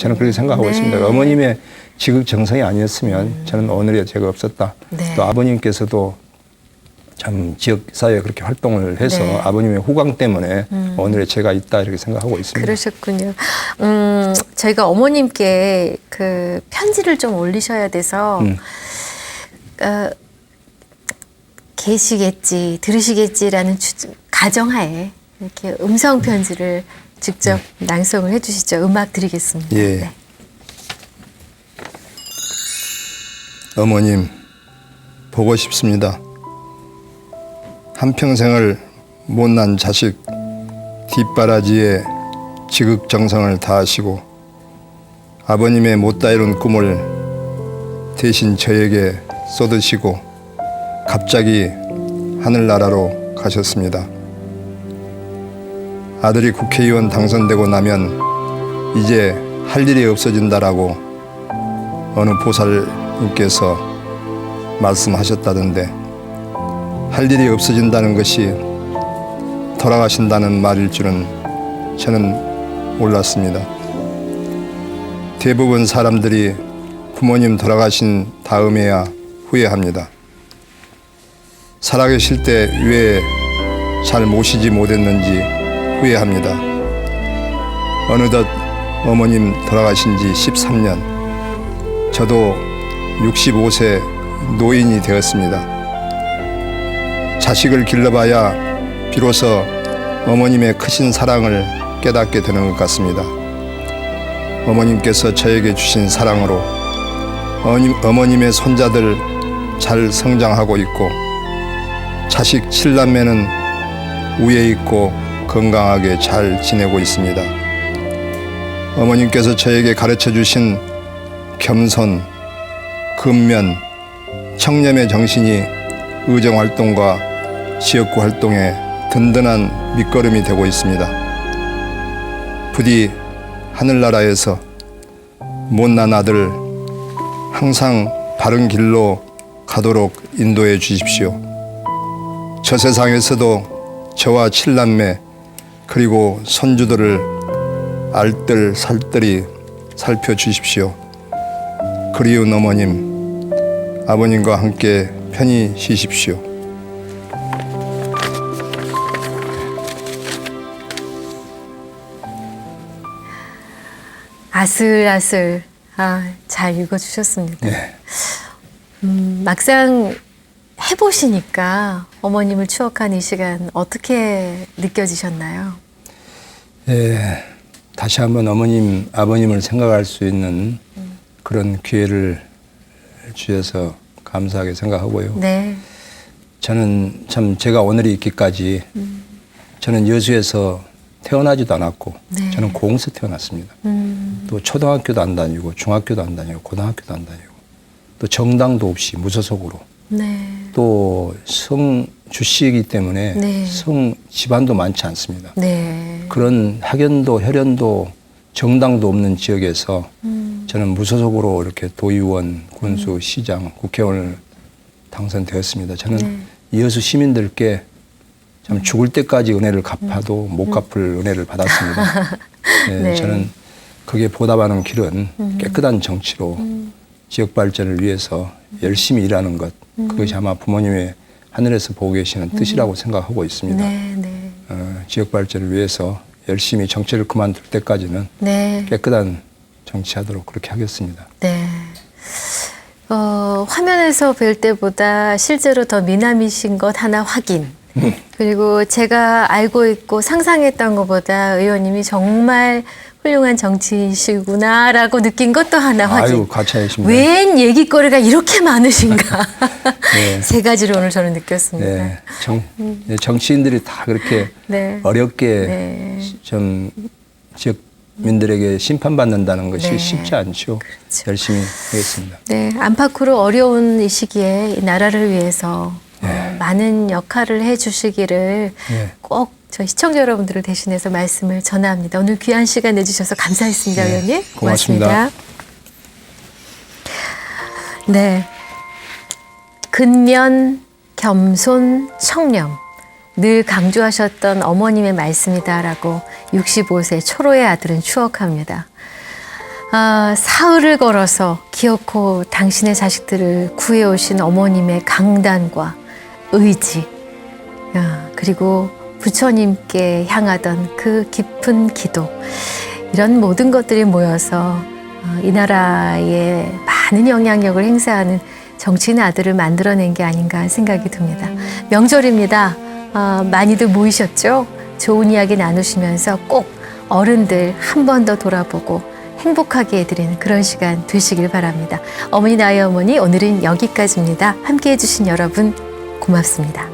저는 그렇게 생각하고 네. 있습니다. 어머님의 지극 정성이 아니었으면 저는 오늘의 제가 없었다. 네. 또 아버님께서도 참 지역 사회에 그렇게 활동을 해서 네. 아버님의 후광 때문에 오늘의 제가 있다 이렇게 생각하고 있습니다. 그러셨군요. 음, 저희가 어머님께 그 편지를 좀 올리셔야 돼서 음. 어, 계시겠지, 들으시겠지라는 추, 가정하에 이렇게 음성 편지를 직접 낭송을 해주시죠. 음악 드리겠습니다. 예. 네. 어머님 보고 싶습니다. 한평생을 못난 자식 뒷바라지에 지극정성을 다하시고 아버님의 못다 이룬 꿈을 대신 저에게 쏟으시고 갑자기 하늘나라로 가셨습니다. 아들이 국회의원 당선되고 나면 이제 할 일이 없어진다라고 어느 보살님께서 말씀하셨다던데 할 일이 없어진다는 것이 돌아가신다는 말일 줄은 저는 몰랐습니다. 대부분 사람들이 부모님 돌아가신 다음에야 후회합니다. 살아계실 때 왜 잘 모시지 못했는지 후회합니다. 어느덧 어머님 돌아가신 지 13년. 저도 65세 노인이 되었습니다. 자식을 길러봐야 비로소 어머님의 크신 사랑을 깨닫게 되는 것 같습니다. 어머님께서 저에게 주신 사랑으로 어머님, 어머님의 손자들 잘 성장하고 있고 자식 칠남매는 우에 있고 건강하게 잘 지내고 있습니다. 어머님께서 저에게 가르쳐 주신 겸손, 근면, 청렴의 정신이 의정 활동과 지역구 활동에 든든한 밑거름이 되고 있습니다. 부디 하늘나라에서 못난 아들 항상 바른 길로 가도록 인도해 주십시오. 저 세상에서도 저와 칠남매 그리고 손주들을 알뜰 살뜰히 살펴주십시오. 그리운 어머님, 아버님과 함께 편히 쉬십시오. 아슬아슬 아, 잘 읽어주셨습니다. 네. 음, 막상 해보시니까 어머님을 추억한 이 시간 어떻게 느껴지셨나요? 예, 다시 한번 어머님, 아버님을 생각할 수 있는 그런 기회를 주셔서 감사하게 생각하고요. 네. 저는 참 제가 오늘이 있기까지 저는 여수에서 태어나지도 않았고 네. 저는 고흥에서 태어났습니다. 음, 또 초등학교도 안 다니고 중학교도 안 다니고 고등학교도 안 다니고 또 정당도 없이 무소속으로 네. 또 성 주씨이기 때문에 네. 성 집안도 많지 않습니다. 네. 그런 학연도 혈연도 정당도 없는 지역에서 음, 저는 무소속으로 이렇게 도의원, 군수, 시장, 국회의원을 당선되었습니다. 저는 네. 여수 시민들께 참 죽을 때까지 은혜를 갚아도 못 갚을 은혜를 받았습니다. 네, 네. 저는 그게 보답하는 길은 깨끗한 정치로 지역 발전을 위해서 열심히 일하는 것 그것이 아마 부모님의 하늘에서 보고 계시는 뜻이라고 생각하고 있습니다. 네. 네. 어, 지역 발전을 위해서 열심히 정치를 그만둘 때까지는 네. 깨끗한 정치하도록 그렇게 하겠습니다. 네. 어, 화면에서 뵐 때보다 실제로 더 미남이신 것 하나 확인. 그리고 제가 알고 있고 상상했던 것보다 의원님이 정말 훌륭한 정치이시구나라고 느낀 것도 하나 확인. 아유, 가차이십니다. 웬 얘기거리가 이렇게 많으신가. 네. 세 가지로 오늘 저는 느꼈습니다. 네, 정, 네, 정치인들이 다 그렇게 네. 어렵게 네. 좀 지역민들에게 심판받는다는 것이 네. 쉽지 않죠. 그렇죠. 열심히 하겠습니다. 네, 안팎으로 어려운 이 시기에 이 나라를 위해서 어, 많은 역할을 해 주시기를 네. 꼭 저희 시청자 여러분들을 대신해서 말씀을 전합니다. 오늘 귀한 시간 내주셔서 감사했습니다, 네, 의원님. 고맙습니다. 네. 근면, 겸손, 청렴. 늘 강조하셨던 어머님의 말씀이다라고 65세 초로의 아들은 추억합니다. 아, 사흘을 걸어서 기어코 당신의 자식들을 구해오신 어머님의 강단과 의지, 야, 그리고 부처님께 향하던 그 깊은 기도, 이런 모든 것들이 모여서 어, 이 나라에 많은 영향력을 행사하는 정치인 아들을 만들어낸 게 아닌가 생각이 듭니다. 명절입니다. 어, 많이들 모이셨죠? 좋은 이야기 나누시면서 꼭 어른들 한 번 더 돌아보고 행복하게 해드리는 그런 시간 되시길 바랍니다. 어머니 나의 어머니 오늘은 여기까지입니다. 함께 해주신 여러분 고맙습니다.